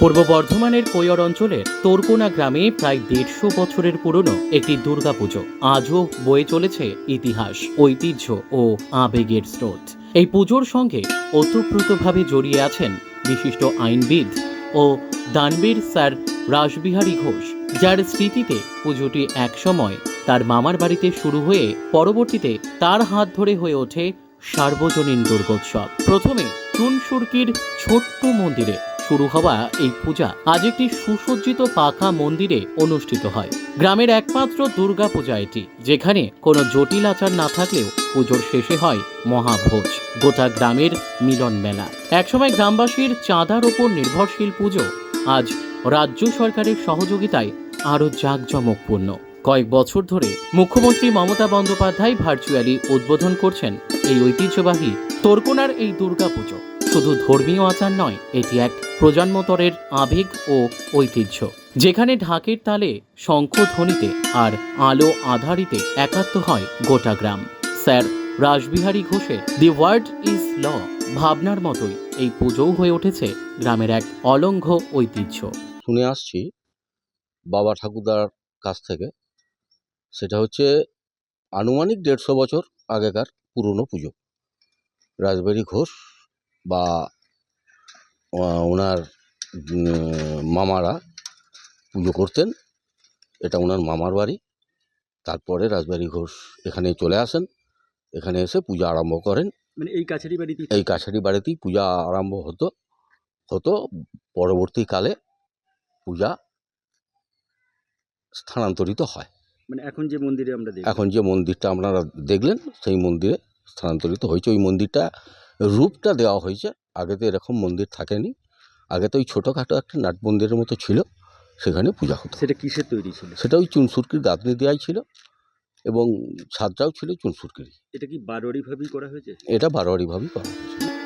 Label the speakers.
Speaker 1: পূর্ব বর্ধমানের কৈয়র অঞ্চলের তোরকোনা গ্রামে প্রায় দেড়শো বছরের পুরনো একটি দুর্গাপুজো। আজও বয়ে চলেছে ইতিহাস, ঐতিহ্য ও আবেগের স্রোত। এই পুজোর সঙ্গে ওতপ্রোতভাবে জড়িয়ে আছেন বিশিষ্ট আইনবিদ ও দানবীর স্যার রাসবিহারী ঘোষ, যার স্মৃতিতে পুজোটি একসময় তার মামার বাড়িতে শুরু হয়ে পরবর্তীতে তার হাত ধরে হয়ে ওঠে সার্বজনীন দুর্গোৎসব। প্রথমে চুনসুরকির ছোট্ট মন্দিরে শুরু হওয়া এই পূজা আজ একটি সুসজ্জিত পাকা মন্দিরে অনুষ্ঠিত হয়। গ্রামের একমাত্র দুর্গা পূজা এটি, যেখানে কোনো জটিল আচার না থাকলেও পুজোর শেষে হয় মহাভোজ, গোটা গ্রামের মিলন মেলা। একসময় গ্রামবাসীর চাঁদার ওপর নির্ভরশীল পুজো আজ রাজ্য সরকারের সহযোগিতায় আরও জাঁকজমকপূর্ণ। কয়েক বছর ধরে মুখ্যমন্ত্রী মমতা বন্দ্যোপাধ্যায় ভার্চুয়ালি উদ্বোধন করছেন এই ঐতিহ্যবাহী তোরকোনার এই দুর্গাপুজো শুধু ধর্মীয় আচার নয়, এটি এক প্রজন্মতরের আবেগ ও ঐতিহ্য। যেখানে ঢাকের তালে শঙ্খধ্বনিতে আর আলো আধারিতে একাত্ম হয় গোটা গ্রাম। স্যার রাসবিহারী ঘোষের দি ওয়ার্ড ইজ ল ভাবনার মতোই এই পুজোও হয়ে উঠেছে গ্রামের এক অলঙ্ঘ ঐতিহ্য।
Speaker 2: শুনে আসছি বাবা ঠাকুরদার কাছ থেকে। সেটা হচ্ছে আনুমানিক দেড়শো বছর আগেকার পুরনো পুজো। রাজবাড়ি ঘোষ বা ওনার মামারা পুজো করতেন। এটা ওনার মামার বাড়ি। তারপরে রাজবাড়ি ঘোষ এখানে চলে আসেন। এখানে এসে পূজা আরম্ভ করেন।
Speaker 3: মানে এই কাছারি বাড়িতে
Speaker 2: এই কাছারি বাড়িতেই পূজা আরম্ভ হতো। হতো পরবর্তীকালে পূজা স্থানান্তরিত হয়।
Speaker 3: মানে এখন যে মন্দিরে আমরা
Speaker 2: এখন যে মন্দিরটা আপনারা দেখলেন সেই মন্দিরে স্থানান্তরিত হয়েছে। ওই মন্দিরটা রূপটা দেওয়া হয়েছে। আগে তো এরকম মন্দির থাকেনি। আগে তো ওই ছোটোখাটো একটা নাট মন্দিরের মতো ছিল সেখানে পূজা হতো।
Speaker 3: সেটা কিসের তৈরি ছিল?
Speaker 2: সেটা ওই চুনসুরকির দাঁতনি দেওয়াই ছিল এবং ছাদটাও ছিল চুনসুরকিরি
Speaker 3: এটা কি বারোয়ারিভাবেই করা হয়েছে?
Speaker 2: এটা বারোয়ারিভাবেই করা হয়েছিল